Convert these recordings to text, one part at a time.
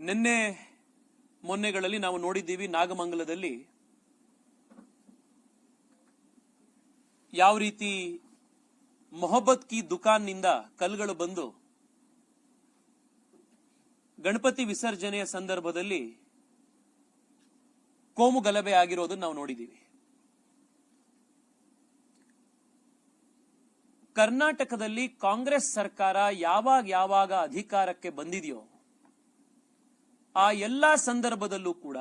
ನಿನ್ನೆ ಮೊನ್ನೆಗಳಲ್ಲಿ ನಾವು ನೋಡಿದ್ದೀವಿ ನಾಗಮಂಗಲದಲ್ಲಿ ಯಾವ ರೀತಿ ಮೊಹಬ್ಬತ್ ಕಿ ದುಕಾನ್ನಿಂದ ಕಲ್ಗಳು ಬಂದು ಗಣಪತಿ ವಿಸರ್ಜನೆಯ ಸಂದರ್ಭದಲ್ಲಿ ಕೋಮು ಗಲಭೆ ಆಗಿರೋದನ್ನ ನಾವು ನೋಡಿದ್ದೀವಿ. ಕರ್ನಾಟಕದಲ್ಲಿ ಕಾಂಗ್ರೆಸ್ ಸರ್ಕಾರ ಯಾವಾಗ ಯಾವಾಗ ಅಧಿಕಾರಕ್ಕೆ ಬಂದಿದೆಯೋ ಆ ಎಲ್ಲಾ ಸಂದರ್ಭದಲ್ಲೂ ಕೂಡ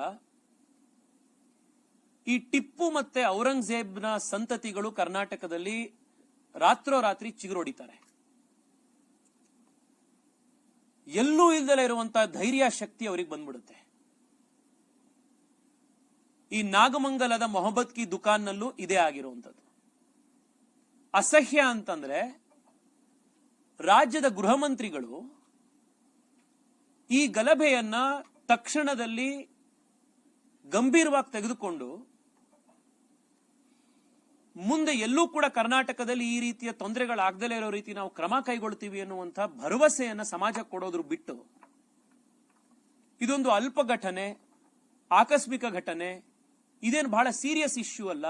ಈ ಟಿಪ್ಪು ಮತ್ತೆ ಔರಂಗಜೇಬ್ನ ಸಂತತಿಗಳು ಕರ್ನಾಟಕದಲ್ಲಿ ರಾತ್ರೋರಾತ್ರಿ ಚಿಗುರೊಡಿತಾರೆ ಎಲ್ಲೂ ಇಲ್ದಲೇ ಇರುವಂತಹ ಧೈರ್ಯ ಶಕ್ತಿ ಅವರಿಗೆ ಬಂದ್ಬಿಡುತ್ತೆ. ಈ ನಾಗಮಂಗಲದ ಮೊಹಬ್ಬತ್ ಕಿ ದುಕಾನ್ನಲ್ಲೂ ಇದೇ ಆಗಿರುವಂತದ್ದು ಅಸಹ್ಯ ಅಂತಂದ್ರೆ ರಾಜ್ಯದ ಗೃಹ ಮಂತ್ರಿಗಳು ಈ ಗಲಭೆಯನ್ನ ತಕ್ಷಣದಲ್ಲಿ ಗಂಭೀರವಾಗಿ ತೆಗೆದುಕೊಂಡು ಮುಂದೆ ಎಲ್ಲೂ ಕೂಡ ಕರ್ನಾಟಕದಲ್ಲಿ ಈ ರೀತಿಯ ತೊಂದರೆಗಳಾಗದಲೇ ಇರೋ ರೀತಿ ನಾವು ಕ್ರಮ ಕೈಗೊಳ್ತೀವಿ ಅನ್ನುವಂಥ ಭರವಸೆಯನ್ನ ಸಮಾಜಕ್ಕೆ ಕೊಡೋದ್ರ ಬಿಟ್ಟು ಇದೊಂದು ಅಲ್ಪ ಘಟನೆ ಆಕಸ್ಮಿಕ ಘಟನೆ, ಇದೇನು ಬಹಳ ಸೀರಿಯಸ್ ಇಶ್ಯೂ ಅಲ್ಲ,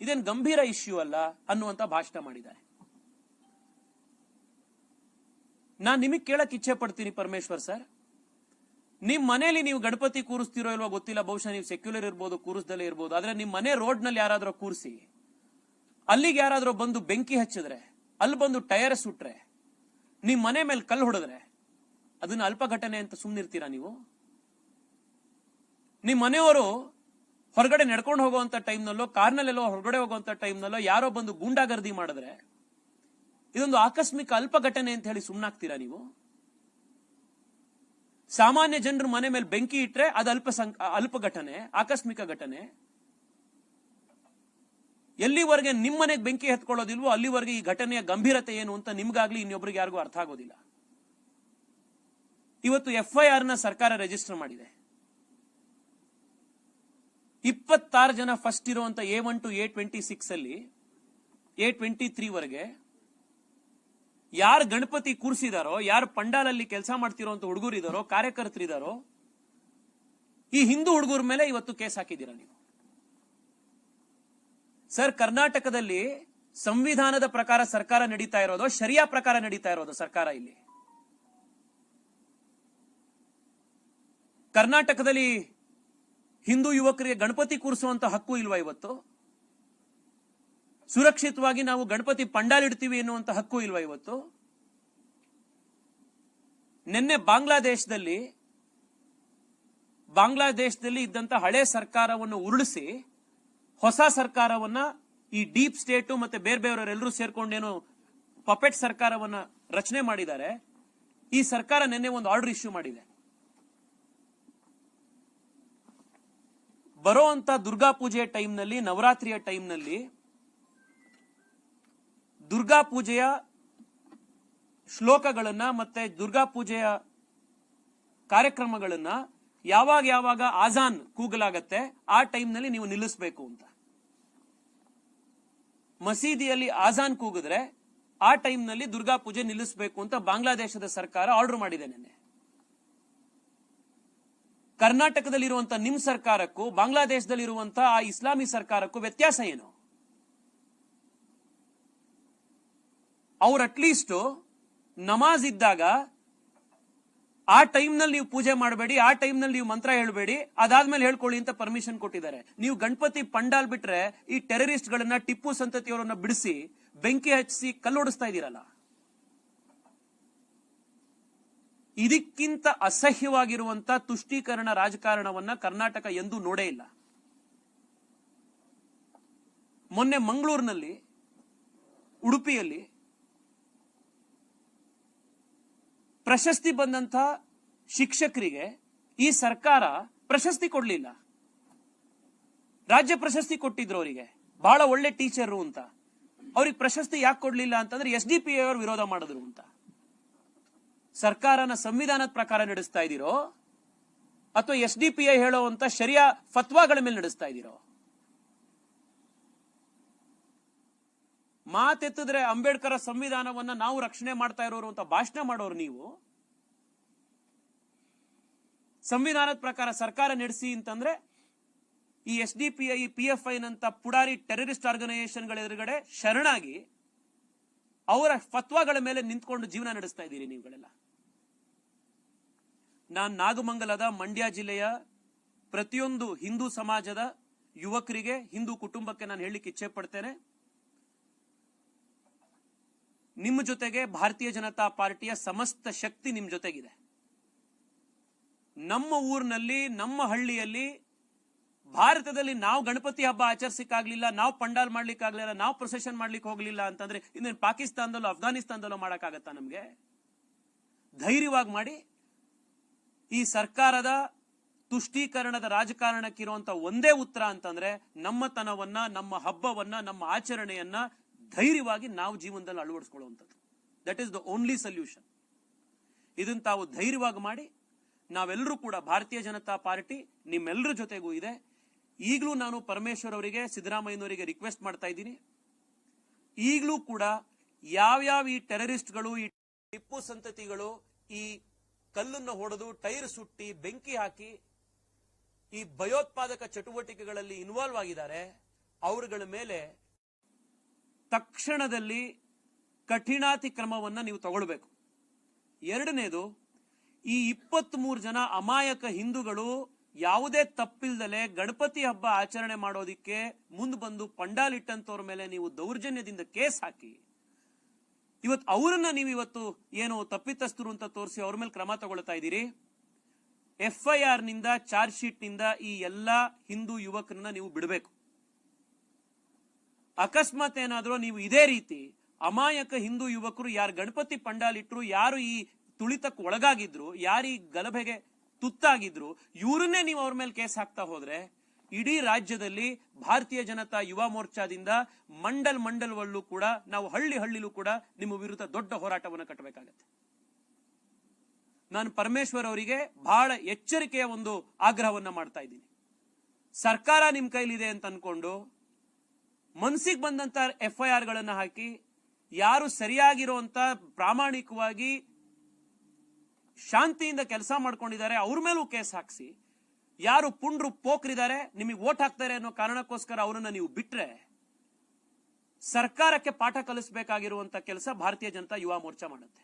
ಇದೇನು ಗಂಭೀರ ಇಶ್ಯೂ ಅಲ್ಲ ಅನ್ನುವಂತ ಭಾಷಣ ಮಾಡಿದ್ದಾರೆ. ನಾನ್ ನಿಮಗೆ ಕೇಳಕ್ ಇಚ್ಛೆ ಪಡ್ತೀನಿ ಪರಮೇಶ್ವರ್ ಸರ್. ನಿಮ್ ಮನೇಲಿ ನೀವು ಗಣಪತಿ ಕೂರಿಸ್ತಿರೋ ಇಲ್ವೋ ಗೊತ್ತಿಲ್ಲ, ಬಹುಶಃ ನೀವು ಸೆಕ್ಯುಲರ್ ಇರ್ಬೋದು, ಕೂರಿಸ್ದಲ್ಲೇ ಇರ್ಬೋದು. ಆದ್ರೆ ನಿಮ್ ಮನೆ ರೋಡ್ನಲ್ಲಿ ಯಾರಾದ್ರೂ ಕೂರಿಸಿ, ಅಲ್ಲಿಗೆ ಯಾರಾದ್ರೂ ಬಂದು ಬೆಂಕಿ ಹಚ್ಚಿದ್ರೆ, ಅಲ್ಲಿ ಬಂದು ಟೈರ್ ಸುಟ್ರೆ, ನಿಮ್ ಮನೆ ಮೇಲೆ ಕಲ್ಲು ಹೊಡೆದ್ರೆ, ಅದನ್ನ ಅಲ್ಪ ಘಟನೆ ಅಂತ ಸುಮ್ನಿರ್ತೀರಾ ನೀವು? ನಿಮ್ ಮನೆಯವರು ಹೊರಗಡೆ ನಡ್ಕೊಂಡು ಹೋಗುವಂತ ಟೈಮ್ನಲ್ಲೋ ಕಾರ್ನಲ್ಲೆಲ್ಲೋ ಹೊರಗಡೆ ಹೋಗುವಂತ ಟೈಮ್ನಲ್ಲೋ ಯಾರೋ ಬಂದು ಗೂಂಡಾಗರ್ದಿ ಮಾಡಿದ್ರೆ, ಇದೊಂದು ಆಕಸ್ಮಿಕ ಅಲ್ಪ ಘಟನೆ ಅಂತ ಹೇಳಿ ಸುಮ್ನಾಗ್ತೀರಾ ನೀವು? ಸಾಮಾನ್ಯ ಜನರು ಮನೆ ಮೇಲೆ ಬೆಂಕಿ ಇಟ್ರೆ ಅದು ಅಲ್ಪ ಅಲ್ಪ ಘಟನೆ, ಆಕಸ್ಮಿಕ ಘಟನೆ. ಎಲ್ಲಿವರೆಗೆ ನಿಮ್ಮ ಮನೆಗೆ ಬೆಂಕಿ ಎತ್ಕೊಳ್ಳೋದಿಲ್ವೋ ಅಲ್ಲಿವರೆಗೆ ಈ ಘಟನೆಯ ಗಂಭೀರತೆ ಏನು ಅಂತ ನಿಮ್ಗಾಗ್ಲಿ ಇನ್ನೊಬ್ರಿಗೆ ಯಾರಿಗೂ ಅರ್ಥ ಆಗೋದಿಲ್ಲ. ಇವತ್ತು ಎಫ್ ಐ ಆರ್ನ ಸರ್ಕಾರ ರಿಜಿಸ್ಟರ್ ಮಾಡಿದೆ. ಇಪ್ಪತ್ತಾರು ಜನ ಫಸ್ಟ್ ಇರುವಂತ A one to A twenty six ಅಲ್ಲಿ, ಎ ಟ್ವೆಂಟಿ ತ್ರೀ ವರೆಗೆ ಯಾರು ಗಣಪತಿ ಕೂರಿಸಿದಾರೋ, ಯಾರು ಪಂಡಾಲಲ್ಲಿ ಕೆಲಸ ಮಾಡ್ತಿರೋಂತ ಹುಡುಗರು ಇದಾರೋ ಕಾರ್ಯಕರ್ತರಿದಾರೋ, ಈ ಹಿಂದೂ ಹುಡುಗರ ಮೇಲೆ ಇವತ್ತು ಕೇಸ್ ಹಾಕಿದ್ದೀರಾ ನೀವು? ಸರ್, ಕರ್ನಾಟಕದಲ್ಲಿ ಸಂವಿಧಾನದ ಪ್ರಕಾರ ಸರ್ಕಾರ ನಡೀತಾ ಇರೋದು, ಶರಿಯಾ ಪ್ರಕಾರ ನಡೀತಾ ಇರೋದು ಸರ್ಕಾರ ಇಲ್ಲಿ? ಕರ್ನಾಟಕದಲ್ಲಿ ಹಿಂದೂ ಯುವಕರಿಗೆ ಗಣಪತಿ ಕೂರಿಸುವಂತ ಹಕ್ಕು ಇಲ್ವಾ ಇವತ್ತು? ಸುರಕ್ಷಿತವಾಗಿ ನಾವು ಗಣಪತಿ ಪಂಡಾಲ್ ಇಡ್ತೀವಿ ಎನ್ನುವಂತ ಹಕ್ಕು ಇಲ್ವಾ ಇವತ್ತು? ನಿನ್ನೆ ಬಾಂಗ್ಲಾದೇಶದಲ್ಲಿ ಬಾಂಗ್ಲಾದೇಶದಲ್ಲಿ ಇದ್ದಂತ ಹಳೆ ಸರ್ಕಾರವನ್ನು ಉರುಳಿಸಿ, ಹೊಸ ಸರ್ಕಾರವನ್ನ ಈ ಡೀಪ್ ಸ್ಟೇಟು ಮತ್ತೆ ಬೇರೆ ಬೇರೆಯವರೆಲ್ಲರೂ ಸೇರ್ಕೊಂಡೇನು ಪಪೆಟ್ ಸರ್ಕಾರವನ್ನ ರಚನೆ ಮಾಡಿದ್ದಾರೆ. ಈ ಸರ್ಕಾರ ನಿನ್ನೆ ಒಂದು ಆರ್ಡರ್ ಇಶ್ಯೂ ಮಾಡಿದೆ. ಬರೋ ಅಂತ ದುರ್ಗಾ ಪೂಜೆಯ ಟೈಮ್ನಲ್ಲಿ, ನವರಾತ್ರಿಯ ಟೈಮ್ನಲ್ಲಿ ದುರ್ಗಾ ಪೂಜೆಯ ಶ್ಲೋಕಗಳನ್ನ ಮತ್ತೆ ದುರ್ಗಾ ಪೂಜೆಯ ಕಾರ್ಯಕ್ರಮಗಳನ್ನ ಯಾವಾಗ ಯಾವಾಗ ಆಜಾನ್ ಕೂಗಲಾಗತ್ತೆ ಆ ಟೈಮ್ನಲ್ಲಿ ನೀವು ನಿಲ್ಲಿಸಬೇಕು ಅಂತ. ಮಸೀದಿಯಲ್ಲಿ ಆಜಾನ್ ಕೂಗಿದ್ರೆ ಆ ಟೈಮ್ನಲ್ಲಿ ದುರ್ಗಾ ಪೂಜೆ ನಿಲ್ಲಿಸಬೇಕು ಅಂತ ಬಾಂಗ್ಲಾದೇಶದ ಸರ್ಕಾರ ಆರ್ಡರ್ ಮಾಡಿದೆ ನಿನ್ನೆ. ಕರ್ನಾಟಕದಲ್ಲಿರುವಂತಹ ನಿಮ್ ಸರ್ಕಾರಕ್ಕೂ ಬಾಂಗ್ಲಾದೇಶದಲ್ಲಿರುವಂತಹ ಆ ಇಸ್ಲಾಮಿ ಸರ್ಕಾರಕ್ಕೂ ವ್ಯತ್ಯಾಸ ಏನು? ಅವ್ರು ಅಟ್ಲೀಸ್ಟ್ ನಮಾಜ್ ಇದ್ದಾಗ ಆ ಟೈಮ್ನಲ್ಲಿ ನೀವು ಪೂಜೆ ಮಾಡಬೇಡಿ, ಆ ಟೈಮ್ನಲ್ಲಿ ನೀವು ಮಂತ್ರ ಹೇಳಬೇಡಿ, ಅದಾದ್ಮೇಲೆ ಹೇಳ್ಕೊಳ್ಳಿ ಅಂತ ಪರ್ಮಿಷನ್ ಕೊಟ್ಟಿದ್ದಾರೆ. ನೀವು ಗಣಪತಿ ಪಂಡಾಲ್ ಬಿಟ್ರೆ ಈ ಟೆರರಿಸ್ಟ್ ಗಳನ್ನ ಟಿಪ್ಪು ಸಂತತಿಯವರನ್ನ ಬಿಡಿಸಿ ಬೆಂಕಿ ಹಚ್ಚಿಸಿ ಕಲ್ಲೊಡಿಸ್ತಾ ಇದ್ದೀರಲ್ಲ? ಇದಕ್ಕಿಂತ ಅಸಹ್ಯವಾಗಿರುವಂತ ತುಷ್ಟೀಕರಣ ರಾಜಕಾರಣವನ್ನ ಕರ್ನಾಟಕ ಎಂದೂ ನೋಡೇ ಇಲ್ಲ. ಮೊನ್ನೆ ಮಂಗಳೂರಿನಲ್ಲಿ ಉಡುಪಿಯಲ್ಲಿ ಪ್ರಶಸ್ತಿ ಬಂದಂತ ಶಿಕ್ಷಕರಿಗೆ ಈ ಸರ್ಕಾರ ಪ್ರಶಸ್ತಿ ಕೊಡ್ಲಿಲ್ಲ. ರಾಜ್ಯ ಪ್ರಶಸ್ತಿ ಕೊಟ್ಟಿದ್ರು ಅವರಿಗೆ. ಬಹಳ ಒಳ್ಳೆ ಟೀಚರು ಅಂತ. ಅವ್ರಿಗೆ ಪ್ರಶಸ್ತಿ ಯಾಕೆ ಕೊಡ್ಲಿಲ್ಲ ಅಂತಂದ್ರೆ ಎಸ್ ಡಿ ಪಿ ಅವರು ವಿರೋಧ ಮಾಡಿದ್ರು ಅಂತ. ಸರ್ಕಾರನ ಸಂವಿಧಾನದ ಪ್ರಕಾರ ನಡೆಸ್ತಾ ಇದ್ದೀರೋ ಅಥವಾ ಎಸ್ ಡಿ ಪಿ ಐ ಹೇಳುವಂತ ಶರಿಯಾ ಫತ್ವಾಗಳ ಮೇಲೆ ನಡೆಸ್ತಾ ಇದ್ದೀರೋ? ಮಾತೆತ್ತಿದ್ರೆ ಅಂಬೇಡ್ಕರ್ ಸಂವಿಧಾನವನ್ನ ನಾವು ರಕ್ಷಣೆ ಮಾಡ್ತಾ ಇರೋರು ಅಂತ ಭಾಷಣ ಮಾಡೋರು ನೀವು? ಸಂವಿಧಾನದ ಪ್ರಕಾರ ಸರ್ಕಾರ ನಡೆಸಿ ಅಂತಂದ್ರೆ ಈ S D P I, P F I ನಂತ ಪುಡಾರಿ ಟೆರರಿಸ್ಟ್ ಆರ್ಗನೈಸೇಷನ್ಗಳ ಎದುರುಗಡೆ ಶರಣಾಗಿ ಅವರ ಫತ್ವಾಗಳ ಮೇಲೆ ನಿಂತ್ಕೊಂಡು ಜೀವನ ನಡೆಸ್ತಾ ಇದ್ದೀರಿ ನೀವುಗಳೆಲ್ಲ. ನಾನು ನಾಗಮಂಗಲದ ಮಂಡ್ಯ ಜಿಲ್ಲೆಯ ಪ್ರತಿಯೊಂದು ಹಿಂದೂ ಸಮಾಜದ ಯುವಕರಿಗೆ, ಹಿಂದೂ ಕುಟುಂಬಕ್ಕೆ ನಾನು ಹೇಳಲಿಕ್ಕೆ ಇಚ್ಛೆ ಪಡ್ತೇನೆ. ನಿಮ್ಮ ಜೊತೆಗೆ ಭಾರತೀಯ ಜನತಾ ಪಾರ್ಟಿಯ ಸಮಸ್ತ ಶಕ್ತಿ ನಿಮ್ಮ ಜೊತೆಗಿದೆ. ನಮ್ಮ ಊರಿನಲ್ಲಿ, ನಮ್ಮ ಹಳ್ಳಿಯಲ್ಲಿ, ಭಾರತದಲ್ಲಿ ನಾವು ಗಣಪತಿ ಹಬ್ಬ ಆಚರಿಸಿಕಾಗ್ಲಿಲ್ಲ ನಾವು ಪಂಡಾಲ್ ಮಾಡ್ಲಿಕ್ಕಾಗ್ಲಿಲ್ಲ, ನಾವು ಪ್ರೊಸೆಷನ್ ಮಾಡ್ಲಿಕ್ಕೆ ಹೋಗ್ಲಿಲ್ಲ ಅಂತಂದ್ರೆ ಇನ್ನೇನು ಪಾಕಿಸ್ತಾನದಲ್ಲೋ ಅಫ್ಘಾನಿಸ್ತಾನದಲ್ಲೋ ಮಾಡಕ್ಕಾಗತ್ತಾ ನಮಗೆ? ಧೈರ್ಯವಾಗಿ ಮಾಡಿ, ಈ ಸರ್ಕಾರದ ತುಷ್ಟೀಕರಣದ ರಾಜಕಾರಣಕ್ಕಿರುವಂತ ಒಂದೇ ಉತ್ತರ ಅಂತಂದ್ರೆ ನಮ್ಮತನವನ್ನ ನಮ್ಮ ಹಬ್ಬವನ್ನ, ನಮ್ಮ ಆಚರಣೆಯನ್ನ ಧೈರ್ಯವಾಗಿ ನಾವು ಜೀವನದಲ್ಲಿ ಅಳವಡಿಸ್ಕೊಳ್ಳುವಂಥದ್ದು. That is the only solution ಇದನ್ನ ತಾವು ಧೈರ್ಯವಾಗಿ ಮಾಡಿ, ನಾವೆಲ್ಲರೂ ಕೂಡ ಭಾರತೀಯ ಜನತಾ ಪಾರ್ಟಿ ನಿಮ್ಮೆಲ್ಲರ ಜೊತೆಗೂ ಇದೆ. ಈಗಲೂ ನಾನು ಪರಮೇಶ್ವರ್ ಅವರಿಗೆ, ಸಿದ್ದರಾಮಯ್ಯನವರಿಗೆ ರಿಕ್ವೆಸ್ಟ್ ಮಾಡ್ತಾ ಇದ್ದೀನಿ. ಈಗಲೂ ಕೂಡ ಯಾವ್ಯಾವ ಈ ಟೆರರಿಸ್ಟ್ಗಳು, ಈ ಟಿಪ್ಪು ಸಂತತಿಗಳು ಈ ಕಲ್ಲನ್ನು ಹೊಡೆದು ಟೈರ್ ಸುಟ್ಟಿ ಬೆಂಕಿ ಹಾಕಿ ಈ ಭಯೋತ್ಪಾದಕ ಚಟುವಟಿಕೆಗಳಲ್ಲಿ ಇನ್ವಾಲ್ವ್ ಆಗಿದ್ದಾರೆ, ಅವರುಗಳ ಮೇಲೆ ತಕ್ಷಣದಲ್ಲಿ ಕಠಿಣಾತಿ ಕ್ರಮವನ್ನ ನೀವು ತಗೊಳ್ಬೇಕು. ಎರಡನೇದು, ಈ ಇಪ್ಪತ್ತ್ ಮೂರು ಜನ ಅಮಾಯಕ ಹಿಂದೂಗಳು ಯಾವುದೇ ತಪ್ಪಿಲ್ದಲೆ ಗಣಪತಿ ಹಬ್ಬ ಆಚರಣೆ ಮಾಡೋದಿಕ್ಕೆ ಮುಂದೆ ಬಂದು ಪಂಡಾಲ್ ಇಟ್ಟಂತವ್ರ ಮೇಲೆ ನೀವು ದೌರ್ಜನ್ಯದಿಂದ ಕೇಸ್ ಹಾಕಿ ಇವತ್ತು ಅವರನ್ನ ನೀವು ಇವತ್ತು ಏನು ತಪ್ಪಿತಸ್ಥರು ಅಂತ ತೋರಿಸಿ ಅವ್ರ ಮೇಲೆ ಕ್ರಮ ತಗೊಳ್ತಾ ಇದ್ದೀರಿ. ಎಫ್ ಐ ಆರ್ನಿಂದ ಚಾರ್ಜ್ ಶೀಟ್ನಿಂದ ಈ ಎಲ್ಲಾ ಹಿಂದೂ ಯುವಕರನ್ನ ನೀವು ಬಿಡಬೇಕು. ಅಕಸ್ಮಾತ್ ಏನಾದ್ರೂ ನೀವು ಇದೇ ರೀತಿ ಅಮಾಯಕ ಹಿಂದೂ ಯುವಕರು ಯಾರು ಗಣಪತಿ ಪಂಡಾಲ್ ಇಟ್ರು ಯಾರು ಈ ತುಳಿತಕ್ಕೆ ಒಳಗಾಗಿದ್ರು, ಯಾರು ಈ ಗಲಭೆಗೆ ತುತ್ತಾಗಿದ್ರು, ಇವರನ್ನೇ ನೀವು ಅವ್ರ ಮೇಲೆ ಕೇಸ್ ಹಾಕ್ತಾ ಹೋದ್ರೆ ಇಡೀ ರಾಜ್ಯದಲ್ಲಿ ಭಾರತೀಯ ಜನತಾ ಯುವ ಮೋರ್ಚಾದಿಂದ ಮಂಡಲ್ ಮಂಡಲ್ವಲ್ಲೂ ಕೂಡ ನಾವು ಹಳ್ಳಿ ಹಳ್ಳಿಲೂ ಕೂಡ ನಿಮ್ಮ ವಿರುದ್ಧ ದೊಡ್ಡ ಹೋರಾಟವನ್ನು ಕಟ್ಟಬೇಕಾಗತ್ತೆ ನಾನು ಪರಮೇಶ್ವರ್ ಅವರಿಗೆ ಬಹಳ ಎಚ್ಚರಿಕೆಯ ಒಂದು ಆಗ್ರಹವನ್ನ ಮಾಡ್ತಾ ಇದ್ದೀನಿ. ಸರ್ಕಾರ ನಿಮ್ ಕೈಲಿದೆ ಅಂತ ಅನ್ಕೊಂಡು ಮನ್ಸಿಗೆ ಬಂದಂತ ಎಫ್ ಐ ಆರ್ ಗಳನ್ನ ಹಾಕಿ, ಯಾರು ಸರಿಯಾಗಿರುವಂತ ಪ್ರಾಮಾಣಿಕವಾಗಿ ಶಾಂತಿಯಿಂದ ಕೆಲಸ ಮಾಡ್ಕೊಂಡಿದ್ದಾರೆ, ಅವ್ರ ಮೇಲೂ ಕೇಸ್ ಹಾಕ್ಸಿ. ಯಾರು ಪುಂಡ್ರು ಪೋಕ್ರಿದ್ದಾರೆ, ನಿಮಗೆ ವೋಟ್ ಹಾಕ್ತಾರೆ ಅನ್ನೋ ಕಾರಣಕ್ಕೋಸ್ಕರ ಅವರನ್ನ ನೀವು ಬಿಟ್ರೆ, ಸರ್ಕಾರಕ್ಕೆ ಪಾಠ ಕಲಿಸಬೇಕಾಗಿರುವಂತ ಕೆಲಸ ಭಾರತೀಯ ಜನತಾ ಯುವ ಮೋರ್ಚಾ ಮಾಡುತ್ತೆ.